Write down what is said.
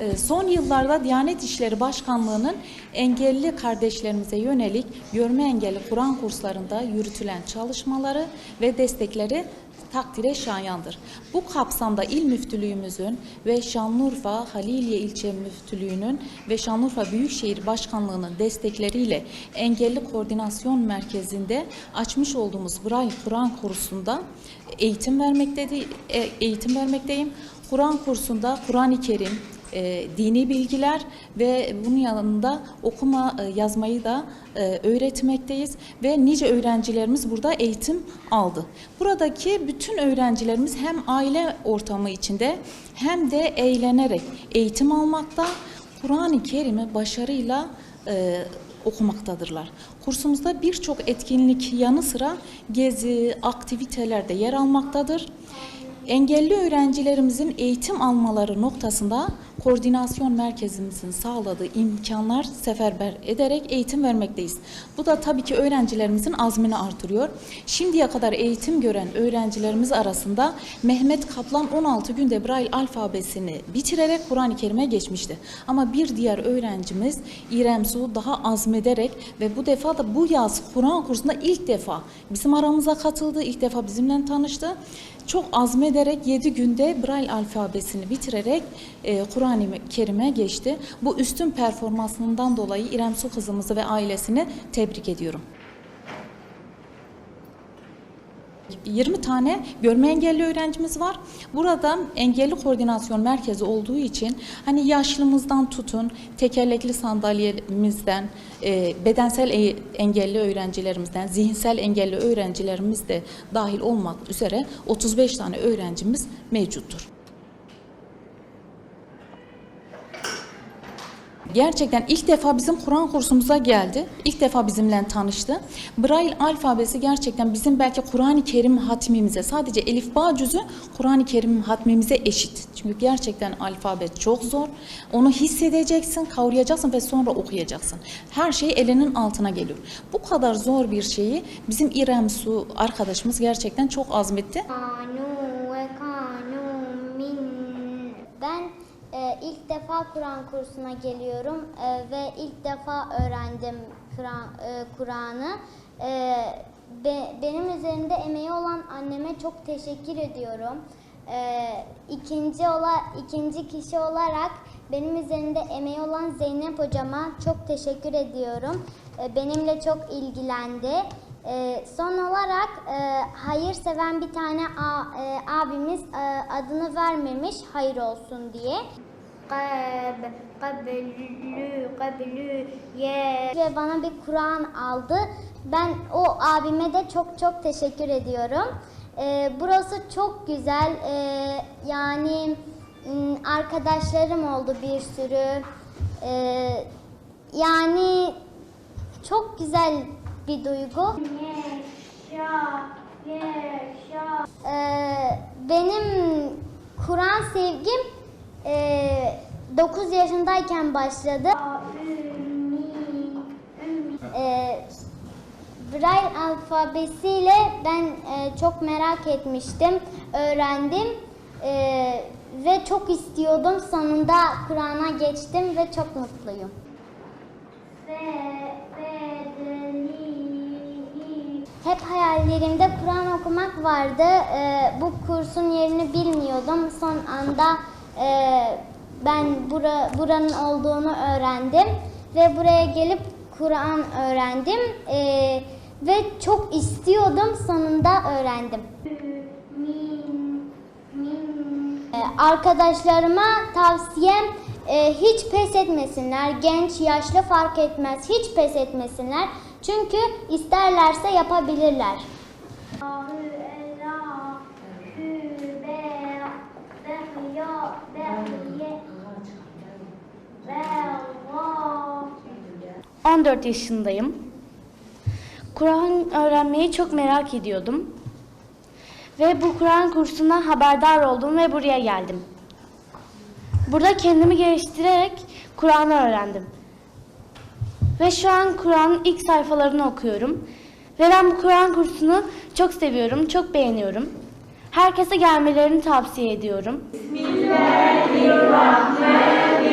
Ee, Son yıllarda Diyanet İşleri Başkanlığı'nın engelli kardeşlerimize yönelik görme engelli Kur'an kurslarında yürütülen çalışmaları ve destekleri takdire şayandır. Bu kapsamda İl Müftülüğümüzün ve Şanlıurfa Haliliye İlçe Müftülüğü'nün ve Şanlıurfa Büyükşehir Başkanlığı'nın destekleriyle Engelli Koordinasyon Merkezi'nde açmış olduğumuz Braille Kur'an kursunda e, eğitim vermekteyim. Kur'an kursunda Kur'an-ı Kerim, e, dini bilgiler ve bunun yanında okuma e, yazmayı da e, öğretmekteyiz ve nice öğrencilerimiz burada eğitim aldı. Buradaki bütün öğrencilerimiz hem aile ortamı içinde hem de eğlenerek eğitim almakta, Kur'an-ı Kerim'i başarıyla e, okumaktadırlar. Kursumuzda birçok etkinlik yanı sıra gezi, aktiviteler de yer almaktadır. Engelli öğrencilerimizin eğitim almaları noktasında koordinasyon merkezimizin sağladığı imkanlar seferber ederek eğitim vermekteyiz. Bu da tabii ki öğrencilerimizin azmini artırıyor. Şimdiye kadar eğitim gören öğrencilerimiz arasında Mehmet Kaplan 16 günde Braille alfabesini bitirerek Kur'an-ı Kerim'e geçmişti. Ama bir diğer öğrencimiz İrem Su daha azmederek ve bu defa da bu yaz Kur'an kursunda ilk defa bizim aramıza katıldı, ilk defa bizimle tanıştı. Çok azmederek 7 günde Braille alfabesini bitirerek e, Kur'an-ı Kerim'e geçti. Bu üstün performansından dolayı İrem Su kızımızı ve ailesini tebrik ediyorum. 20 tane görme engelli öğrencimiz var. Burada engelli koordinasyon merkezi olduğu için hani yaşlımızdan tutun, tekerlekli sandalyemizden, e, bedensel e- engelli öğrencilerimizden, zihinsel engelli öğrencilerimiz de dahil olmak üzere 35 tane öğrencimiz mevcuttur. Gerçekten ilk defa bizim Kur'an kursumuza geldi. İlk defa bizimle tanıştı. Braille alfabesi gerçekten bizim belki Kur'an-ı Kerim hatmimize sadece elif ba cüzü Kur'an-ı Kerim hatmimize eşit. Çünkü gerçekten alfabe çok zor. Onu hissedeceksin, kavrayacaksın ve sonra okuyacaksın. Her şey elinin altına geliyor. Bu kadar zor bir şeyi bizim İrem Su arkadaşımız gerçekten çok azmetti. Kanu ve kanu min. Ben e, ilk defa Kur'an kursuna geliyorum e, ve ilk defa öğrendim e, Kur'an'ı. E, be- benim üzerimde emeği olan anneme çok teşekkür ediyorum. E, ikinci ola ikinci kişi olarak benim üzerimde emeği olan Zeynep hocama çok teşekkür ediyorum. E, benimle çok ilgilendi. Ee, son olarak e, hayır seven bir tane a- e, abimiz e, adını vermemiş hayır olsun diye. Kab, kablü, kablü, ye. Ve bana bir Kur'an aldı. Ben o abime de çok çok teşekkür ediyorum. Ee, burası çok güzel. Ee, yani arkadaşlarım oldu bir sürü. Ee, yani çok güzel bir duygu. Yaşa, yaşa. Ee, benim Kur'an sevgim e, 9 yaşındayken başladı. Ee, Braille alfabesiyle ben e, çok merak etmiştim, öğrendim Ee, ve çok istiyordum. Sonunda Kur'an'a geçtim ve çok mutluyum. Hep hayallerimde Kur'an okumak vardı. Ee, bu kursun yerini bilmiyordum. Son anda e, ben bura, buranın olduğunu öğrendim ve buraya gelip Kur'an öğrendim Ee, ve çok istiyordum. Sonunda öğrendim. Ee, Arkadaşlarıma tavsiyem e, hiç pes etmesinler. Genç, yaşlı fark etmez. Hiç pes etmesinler. Çünkü isterlerse yapabilirler. Ben 14 yaşındayım. Kur'an öğrenmeyi çok merak ediyordum. Ve bu Kur'an kursundan haberdar oldum ve buraya geldim. Burada kendimi geliştirerek Kur'an'ı öğrendim. Ve şu an Kur'an'ın ilk sayfalarını okuyorum. Ve ben bu Kur'an kursunu çok seviyorum, çok beğeniyorum. Herkese gelmelerini tavsiye ediyorum. Bismillahirrahmanirrahim.